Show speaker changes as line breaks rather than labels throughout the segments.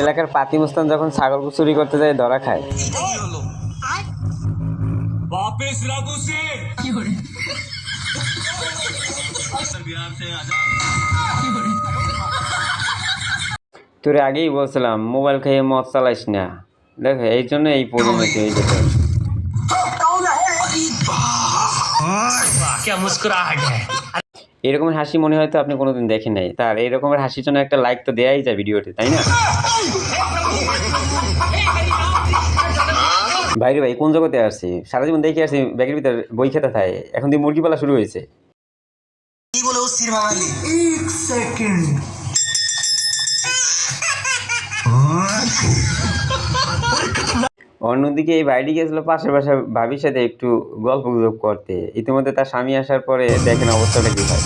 এলাকার পাতি মুস্তান যখন ছাগল চুরি করতে যায় ধরা খায়
वापस रघु से बिहार से आजा
তোরে আগেই বলছিলাম মোবাইল খেয়ে মদ চালাইস না দেখ এই জন্য এই পরিণতি হয়ে যেত
क्या मुस्कुराहट है
এরকমের হাসি মনে হয়তো আপনি কোনোদিন দেখেন নাই। তার এই রকমের হাসির জন্য একটা লাইক তো দেয়াই যায় ভিডিওতে তাই না? বাইরে ভাই কোন জগতে আসছি? সারা জীবন দেখে আসছি ব্যাগের ভিতরে বই খেতে থাকে। এখন দিয়ে মুরগি পালা শুরু হয়েছে।
কি বলে অস্থির বাঙালি? এক সেকেন্ড।
অন্যদিকে এই বাইরে গেছিল পাশে পাশে ভাবির সাথে একটু গল্প গুজব করতে। ইতিমধ্যে তার স্বামী আসার পরে দেখেন অবস্থাটা কি হয়।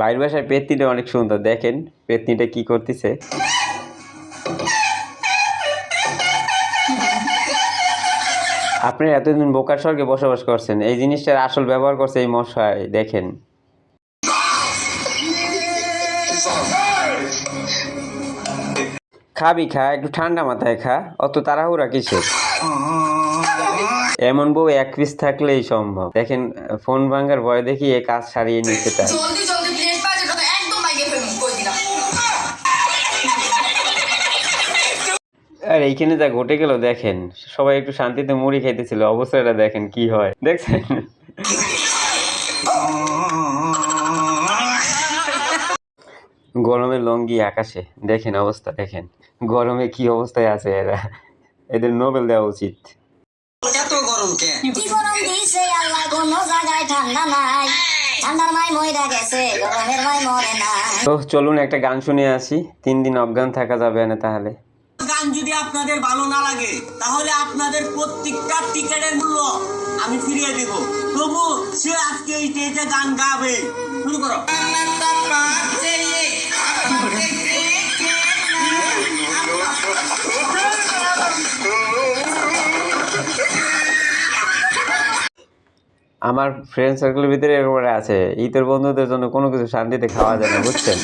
বাইরের বাসায় পেতনিটা অনেক সুন্দর, দেখেন পেতনিটা কি করতেছে। আপনি এতদিন বোকার স্বর্গে বসবাস করছেন, এই জিনিসটার আসল ব্যবহার করছে এই মশাই, দেখেন। খাবি খা, একটু ঠান্ডা মাথায় খা, অত তাড়াহুড়া কিসের? এমন বউ এক পিস থাকলেই সম্ভব। দেখেন, ফোন ভাঙার ভয় দেখি এ কাজ সারিয়ে নিতে চায়। আর এইখানে যা ঘটে গেল দেখেন সবাই একটু শান্তিতে মুড়ি খাইতেছিল অবস্থাটা দেখেন কি হয় দেখছেন? গরমে লঙ্গি আকাশে দেখেন অবস্থা দেখেন গরমে কি অবস্থায় আছে এরা এদের নোবেল দেওয়া উচিত।
এত গরম কেন
কি গরম দিছে আল্লাহ কোনো জায়গায় ঠান্ডা নাই। ঠান্ডার মাই মইরা গেছে গরমের মাই মরে নাই।
তো চলুন একটা গান শুনে আসি তিন দিন অজ্ঞান থাকা যাবে না তাহলে।
গান যদি আপনাদের ভালো না লাগে, তাহলে আপনাদের প্রত্যেকটা টিকেটের মূল্য আমি ফিরিয়ে দেব। তবু সে আজকে এই স্টেজে গান গাবে। শুরু করো।
আমার ফ্রেন্ড সার্কেলের ভিতরে এরকম আছে। ঈদের বন্ধুদের জন্য কোনো কিছু শান্তিতে খাওয়া যায় না, বুঝছেন?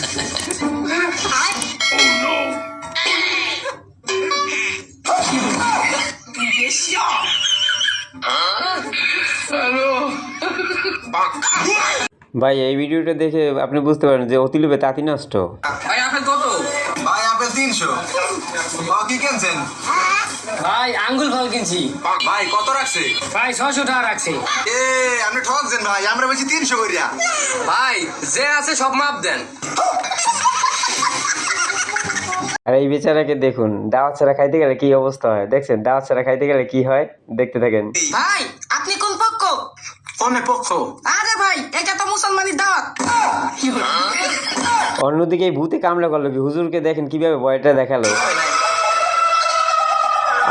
ভাই এই ভিডিওটা দেখে আপনি বুঝতে পারেন যে অতি লোভে তাঁতি নষ্ট।
ভাই আপেল কত?
ভাই আপেল তিনশো। কি কিনছেন?
ভাই আঙ্গুল ফল কিনছি।
ভাই কত রাখছে?
ভাই ছশো টাকা রাখছি।
এ আপনি ঠকছেন ভাই আমরা বেশি তিনশো করিয়া।
ভাই যে আছে সব মাপ দেন।
আর এই বেচারাকে দেখুন দাওয়াত ছাড়া খাইতে গেলে কি অবস্থা হয়? দেখছেন দাওয়াত ছাড়া খাইতে গেলে কি হয়? দেখতে থাকেন।
ভাই
অনেক পক্ষ
আরে ভাই এটা তো মুসলমানের দাওয়াত।
অন্যদিকে এই ভূতে কামড়া করল কি? হুজুরকে দেখেন কীভাবে ভয়টা দেখাল।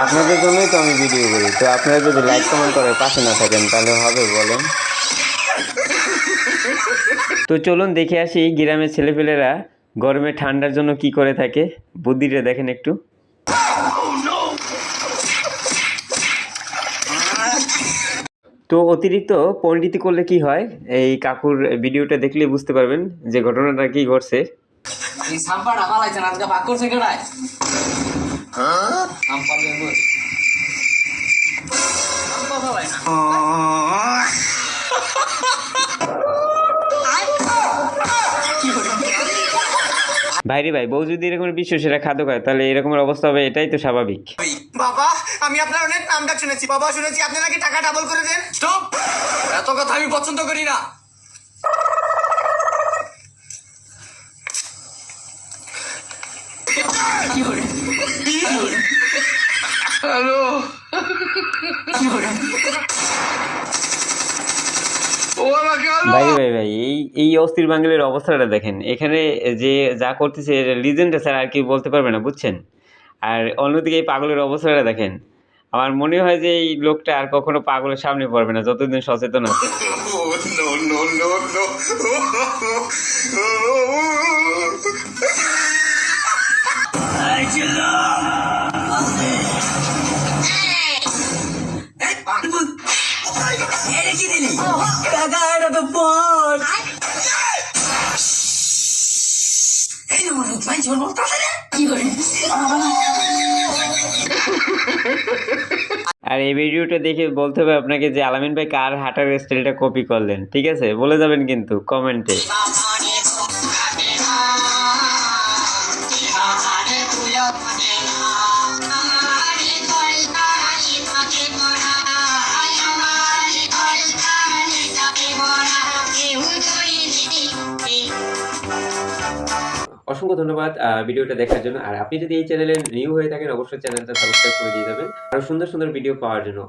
আপনাদের জন্যই তো আমি ভিডিও করি। তো আপনারা যদি লাইক কমেন্ট করে পাশে না থাকেন তাহলে হবে বলেন। তো চলুন দেখে আসি গ্রামের ছেলেপেলেরা গরমে ঠান্ডার জন্য কি করে থাকে। বুদ্ধিটা দেখেন একটু। তো অতিরিক্ত পণ্ডিতি করলে কি হয়? এই কাকুর ভিডিওটা দেখলে বুঝতে পারবেন যে ঘটনাটা কি ঘটছে।
না
ভাইরে ভাই বউ যদি এরকম বিশ্ব সেরা খাদ্য খায় তাহলে এরকমের অবস্থা হবে এটাই তো স্বাভাবিক।
বাবা আমি আপনার অনেক নামটা শুনেছি। বাবা শুনেছি। আপনি নাকি টাকা ডাবল করে দেন।
স্টপ এত কথা আমি পছন্দ করি না।
ভাই ভাই ভাই এই এই অস্থির বাঙালির অবস্থাটা দেখেন। এখানে যে যা করতেছে লিজেন্ড স্যার আর কি বলতে পারবে না বুঝছেন? আর অন্যদিকে এই পাগলের অবস্থাটা দেখেন আমার মনে হয় যে এই লোকটা আর কখনো পাগলের সামনে পড়বে না যতদিন সচেতন আছে আর এই ভিডিওটা দেখে বলতে হবে আপনাকে যে আলামিন ভাই কার হাঁটার স্টাইলটা কপি করলেন, ঠিক আছে? বলে যাবেন কিন্তু কমেন্টে অসংখ্য ধন্যবাদ ভিডিওটা দেখার জন্য। আর আপনি যদি এই চ্যানেলে নিউ হয়ে থাকেন, অবশ্যই চ্যানেলটা সাবস্ক্রাইব করে দিয়ে যাবেন। আর সুন্দর সুন্দর ভিডিও পাওয়ার জন্য।